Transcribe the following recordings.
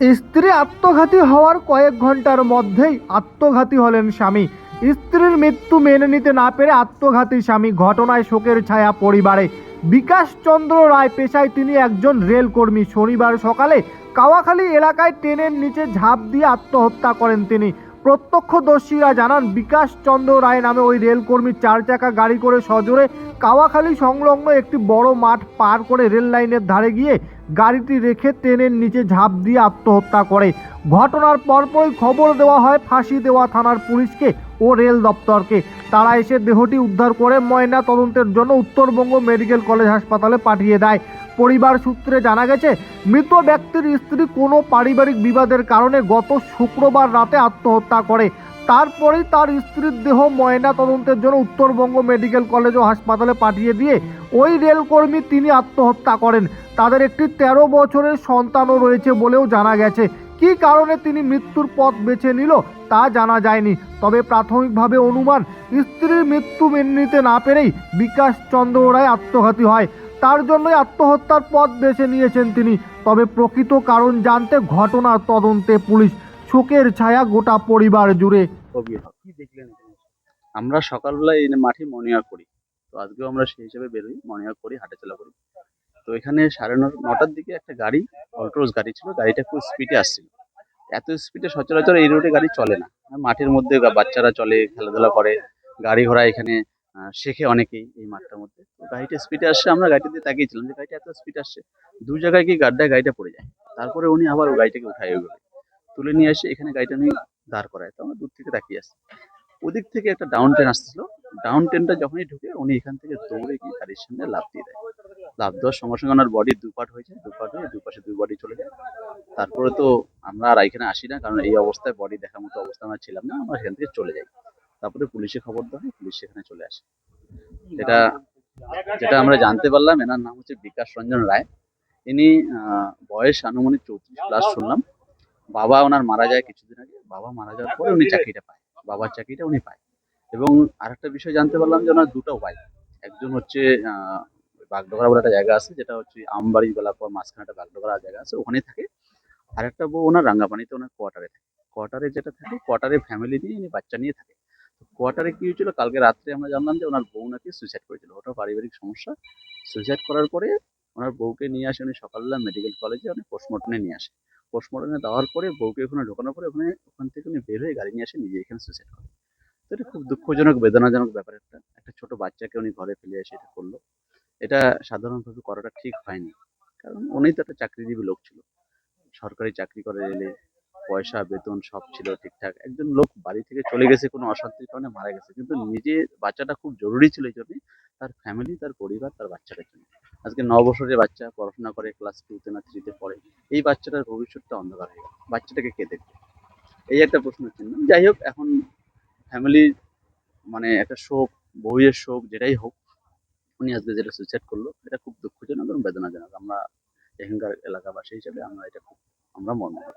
স্ত্রী আত্মঘাতী হওয়ার কয়েক ঘণ্টার মধ্যেই আত্মঘাতী হলেন স্বামী। স্ত্রীর মৃত্যু মেনে নিতে না পেরে আত্মঘাতী স্বামী ঘটনায় শোকের ছায়া পরিবারে। বিকাশ চন্দ্র রায় পেশায় তিনি একজন রেলকর্মী। শনিবার সকালে কাওয়াখালী এলাকায় ট্রেনের নিচে ঝাঁপ দিয়ে আত্মহত্যা করেন তিনি। প্রত্যক্ষদর্শীরা জানান, বিকাশ চন্দ্র রায় নামে ওই রেলকর্মী চার চাকা গাড়ি করে সজোরে কাওয়াখালী সংলগ্ন একটি বড় মাঠ পার করে রেল লাইনের ধারে গিয়ে গাড়িটি রেখে ট্রেনের নিচে ঝাঁপ দিয়ে আত্মহত্যা করে। ঘটনার পরপরই খবর দেওয়া হয় ফাঁসি দেওয়া থানার পুলিশকে ও রেল দপ্তরকে। তারা এসে দেহটি উদ্ধার করে ময়না তদন্তের জন্য উত্তরবঙ্গ মেডিকেল কলেজ হাসপাতালে পাঠিয়ে দেয়। পরিবার সূত্রে জানা গেছে, মৃত ব্যক্তির স্ত্রী কোনো পারিবারিক বিবাদের কারণে গত শুক্রবার রাতে আত্মহত্যা করে। তারপরেই তার স্ত্রীর দেহ ময়না তদন্তের জন্য উত্তরবঙ্গ মেডিকেল কলেজ ও হাসপাতালে পাঠিয়ে দিয়ে ওই রেলকর্মী তিনি আত্মহত্যা করেন। তাদের একটি তেরো বছরের সন্তানও রয়েছে বলেও জানা গেছে। কী কারণে তিনি মৃত্যুর পথ বেছে নিল তা জানা যায়নি। তবে প্রাথমিকভাবে অনুমান, স্ত্রীর মৃত্যু মেনে নিতে না পেরেই বিকাশ চন্দ্র রায় আত্মঘাতী হয়। তার জন্যই আত্মহত্যার পথ বেছে নিয়েছেন তিনি। তবে প্রকৃত কারণ জানতে ঘটনার তদন্তে পুলিশ শোকের ছায়া গোটা পরিবার জুড়ে। আমরা সকালবেলায় এই মাঠে মর্নিং করি। তো আজকেও আমরা সেই হিসেবে বেরোই মর্নিং করি হাঁটাচলা করি। তো এখানে সাড়ে নটার দিকে একটা গাড়ি অলট্রোস গাড়ি ছিল, গাড়িটা খুব স্পিডে আসছিল। এত স্পিডে সচরাচর এই রোডে গাড়ি চলে না। মাঠের মধ্যে বাচ্চারা চলে, খেলাধুলা করে, গাড়ি ঘোড়া এখানে শেখে অনেকেই এই মাঠটার মধ্যে। গাড়িটা স্পিডে আসছে আমরা গাড়িটা দিয়ে তাকিয়েছিলাম যে গাড়িটা এত স্পিড আসছে দু জায়গায় গিয়ে গাড্ডায় গাড়িটা পড়ে যায়। তারপরে উনি আবার ওই গাড়িটাকে উঠায় ওইভাবে তুলে নিয়ে এসে এখানে গাড়িটা নিয়ে দাঁড় করায়। তো আমরা দূর থেকে তাকিয়ে আসছি ওদিক থেকে একটা ডাউন ট্রেন আসছিল। ডাউন ট্রেনটা যখনই ঢুকে, উনি এখান থেকে দৌড়ে গিয়ে গাড়ির সামনে লাফ দিয়ে দেয়। লাফ দেওয়ার সঙ্গে সঙ্গে ওনার বডি দুপাট হয়েছে দুপাট হয়ে দুপাশে দুই বডি চলে যায়। তারপরে তো আমরা আর এখানে আসি না, কারণ এই অবস্থায় বডি দেখার মতো অবস্থা আমরা ছিলাম না। আমরা এখান থেকে চলে যাই। তারপরে পুলিশে খবর দেওয়া হয় পুলিশ সেখানে চলে আসে। যেটা যেটা আমরা জানতে পারলাম এনার নাম হচ্ছে বিকাশ রঞ্জন রায়। ইনি বয়স আনুমানিক চৌত্রিশ প্লাস শুনলাম। বাবা ওনার মারা যায় কিছুদিন আগে। বাবা মারা যাওয়ার পরে উনি চাকরিটা পায়। বাবার চাকরিটা উনি পায়। এবং আরেকটা বিষয় জানতে পারলাম যে ওনার দুটো ওয়াইফ একজন হচ্ছে বাগডোগরা বলে একটা জায়গা আছে যেটা হচ্ছে আমবাড়ি বেলার পর মাঝখানে একটা বাগডোগরা জায়গা আছে ওখানেই থাকে। আরেকটা বউ ওনার রাঙ্গাপানিতে ওনার কোয়ার্টারে থাকে। কোয়ার্টারে যেটা থাকে কোয়ার্টারে ফ্যামিলি নিয়ে বাচ্চা নিয়ে থাকে। কোয়ার্টারে কি হয়েছিল? কালকে রাত্রে আমরা জানলাম যে ওনার বউ নাকি সুইসাইড করেছিল। ওটা পারিবারিক সমস্যা। সুইসাইড করার পরে ওনার বউকে নিয়ে আসে। উনি সকালবেলা মেডিকেল কলেজে উনি পোস্টমর্টমে নিয়ে আসে। পোস্টমর্টমে দেওয়ার পরে বউকে ওখানে ঢোকানোর পরে ওখানে, ওখান থেকে উনি বের হয়ে গাড়ি নিয়ে আসে নিজে এখানে সুইসাইড করে। তো এটা খুব দুঃখজনক, বেদনাজনক ব্যাপার একটা। একটা ছোট বাচ্চাকে উনি ঘরে ফেলে এসে এটা করল। এটা সাধারণভাবে করাটা ঠিক হয়নি। কারণ উনি তো একটা চাকরিজীবী লোক ছিল। সরকারি চাকরি করে এলে পয়সা, বেতন সব ছিল ঠিকঠাক। একজন লোক বাড়ি থেকে চলে গেছে কোনো অশান্তির কারণে মারা গেছে। কিন্তু নিজে বাচ্চাটা খুব জরুরি ছিল এই জন্যই তার ফ্যামিলি তার পরিবার, তার বাচ্চাটার জন্য। আজকে ন বছরের বাচ্চা পড়াশোনা করে ক্লাস টুতে না থ্রিতে পড়ে, এই বাচ্চাটার ভবিষ্যৎটা অন্ধকার হয়ে গেল। বাচ্চাটাকে কে দেখবে? এই একটা প্রশ্ন চিহ্ন। যাই হোক, এখন ফ্যামিলির মানে একটা শোক, বউয়ের শোক, যেটাই হোক, উনি আজকে যেটা সুইসাইড করল, এটা খুব দুঃখজনক এবং বেদনাজনক। আমরা এখানকার এলাকাবাসী হিসেবে আমরা এটা খুব, আমরা মর্মাহত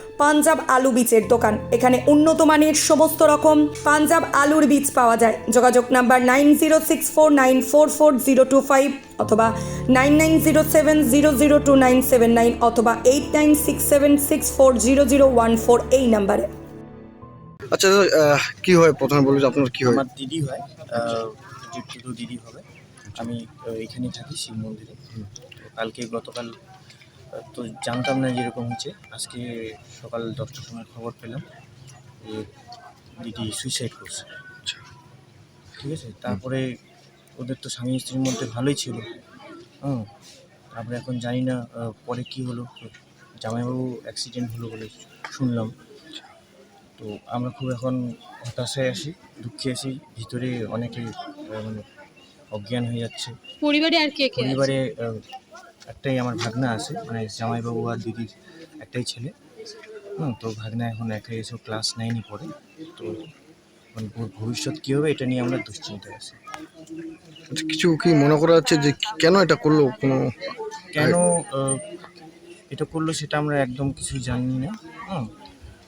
পাঞ্জাব আলু বীজের দোকান। এখানে উন্নত মানের সমস্ত রকম পাঞ্জাব আলুর বীজ পাওয়া যায়। যোগাযোগ number nine zero six four nine four four zero two five অথবা nine nine zero seven zero zero two nine seven nine অথবা eight nine six seven six four zero zero one four এই নাম্বারে। আচ্ছা কি হয়? প্রথমে বলি আপনার কি হয়? আমার দিদি হয়। দিদি হবে। আমি আহ, এখানেই থাকি শিব মন্দিরে। কালকে গতকাল তো জানতাম না যেরকম হচ্ছে। আজকে সকাল দশটার সময় খবর পেলাম যে দিদি সুইসাইড করছে। ঠিক আছে? তারপরে ওদের তো স্বামী স্ত্রীর মধ্যে ভালোই ছিল। হুম তারপরে এখন জানি না পরে কি হলো। জামাইবাবু অ্যাক্সিডেন্ট হলো বলে শুনলাম। তো আমরা খুব এখন হতাশায় আসি দুঃখে আছি। ভিতরে অনেকে মানে অজ্ঞান হয়ে যাচ্ছে। পরিবারে আর কে কে পরিবারে একটাই আমার ভাগনা আছে মানে জামাইবাবু আর দিদির একটাই ছেলে। হুম তো ভাগনা এখন একাই এসে ক্লাস নাইনই পড়ে। তো ভ- ভবিষ্যৎ কী হবে এটা নিয়ে আমরা দুশ্চিন্তায় আছি। আচ্ছা, কিছু কি মনে করা হচ্ছে যে কেন এটা করল কোনো কেন এটা করল সেটা আমরা একদম কিছুই জানি না। হুম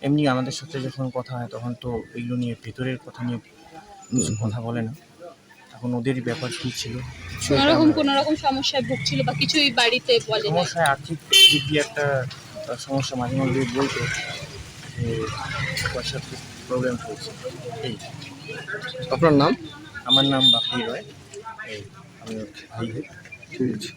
এমনি আমাদের সাথে যখন কথা হয় তখন তো এগুলো নিয়ে ভেতরের কথা নিয়ে কিছু কথা বলে না। এখন ওদের ব্যাপার কী ছিল? কোনো রকম কোনো রকম সমস্যায় ভুগছিল বা কিছুই বাড়িতে বলে সমস্যায় আর্থিক দিক দিয়ে একটা সমস্যা মাঝে মাঝে বলতো যে পয়সার প্রবলেম হয়েছে। এই। আপনার নাম? আমার নাম বাপি রয়। এই আমি ঠিক আছে।